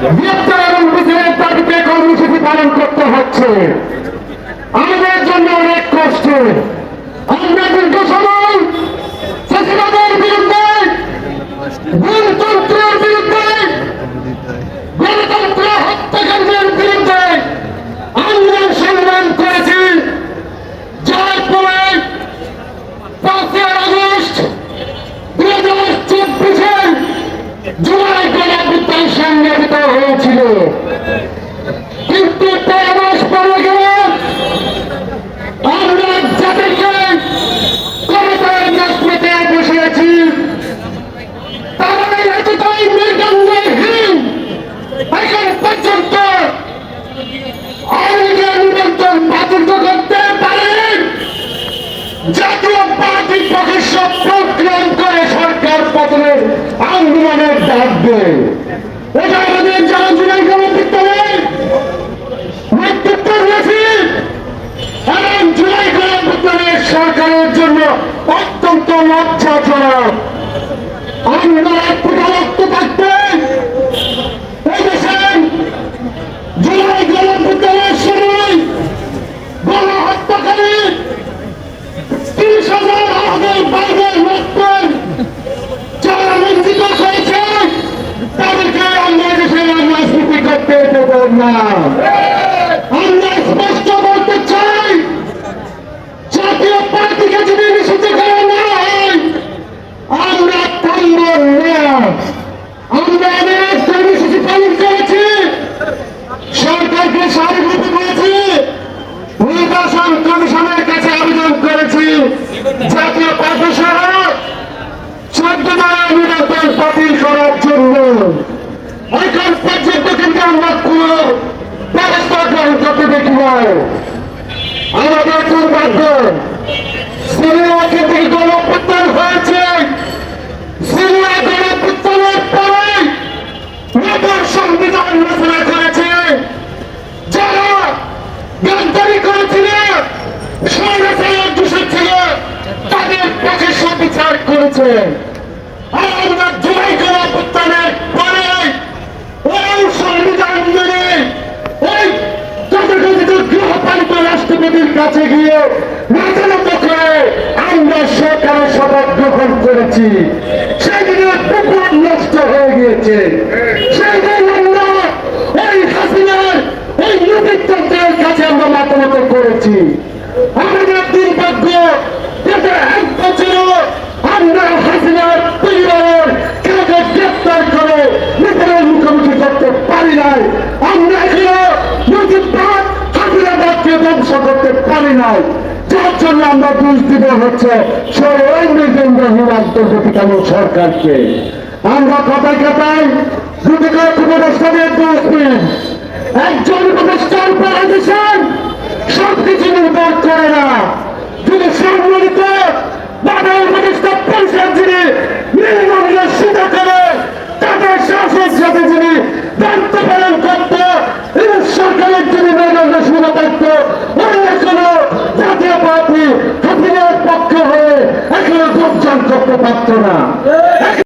গ্রেপ্তার এবং বিচারের দাবিতে কর্মসূচি পালন করতে হচ্ছে। আমাদের জন্য অনেক কষ্ট। বাতিল করতে পারেন জাতীয় পক্ষে সব প্রক্রিয়ান করে সরকার পতনের আন্দোলনের ডাক দেয়। জুলাই গণপিত্তলের নেতৃত্ব সরকারের জন্য অত্যন্ত লজ্জাজনক। আমরা একটা রক্ত থাকতে এই দেশের জুলাই গণপিত্তলের সময় গণহত্যাকারী তিরিশ হাজার আমাদের বাইরের লোকজন যারা নিন্দিত হয়েছে তাদেরকে আমরা দেশের রাজনীতি করতে দেব না আমরা স্পষ্ট বলতে চাই জাতীয় পার্টিকে যদি নিষিদ্ধ করা না হয় আমরা থামব না আমরা অনেক কর্মসূচি পালন করেছি সরকারকে সারিবদ্ধ করেছি নির্বাচন কমিশনের কাছে আবেদন করেছি জাতীয় পার্টি সহ চোদ্দ দলের নির্বাচন বাতিল করার জন্য এখন পর্যন্ত কিন্তু আমরা কোন ব্যবস্থা গ্রহণ করতে আমাদের দুর্ভাগ্য, সিরিয়া থেকে গণপ্রত্যান হয়েছে। সিরিয়া গণপ্রত্যানের পরে নতুন সংবিধান রচনা করেছে। যারা গ্রেফতারি করেছিল স্বৈরাচারের দোষী তাদের পক্ষে সুবিচার করেছে। গৃহপালিত কাছে গিয়ে রাজনীত করে আমরা সরকারের শপথ গ্রহণ করেছি। সেদিনে পুকুর নষ্ট হয়ে গিয়েছে। সেদিন আমরা এই হাসিনার, এই নীতিতন্ত্রের কাছে আমরা মাতামত করেছি। পারি নাই। যার জন্য আমরা দোষ দিব হচ্ছে সেই ওই নৃগেন্দ্রহীন আন্তর্জাতিকালীন সরকারকে। আমরা কথায় কথায় করে উপদেষ্টাদের দোষ দিন একজন উপদেষ্টার উপর দেশের সবকিছু নির্ভর করে না। যদি সম্মিলিত বাধা উপদেষ্টা পরিষদ যিনি নির্মূল্যে সিদ্ধ করে, তাদের শাসক সাথে যিনি দায়িত্ব পালন করত সরকারের যিনি মেরুদণ্ড শুরু করত ওই এখনও জাতীয় পার্টি হাসিনার পক্ষে হয়ে এখনও যোগদান করতে পারত না।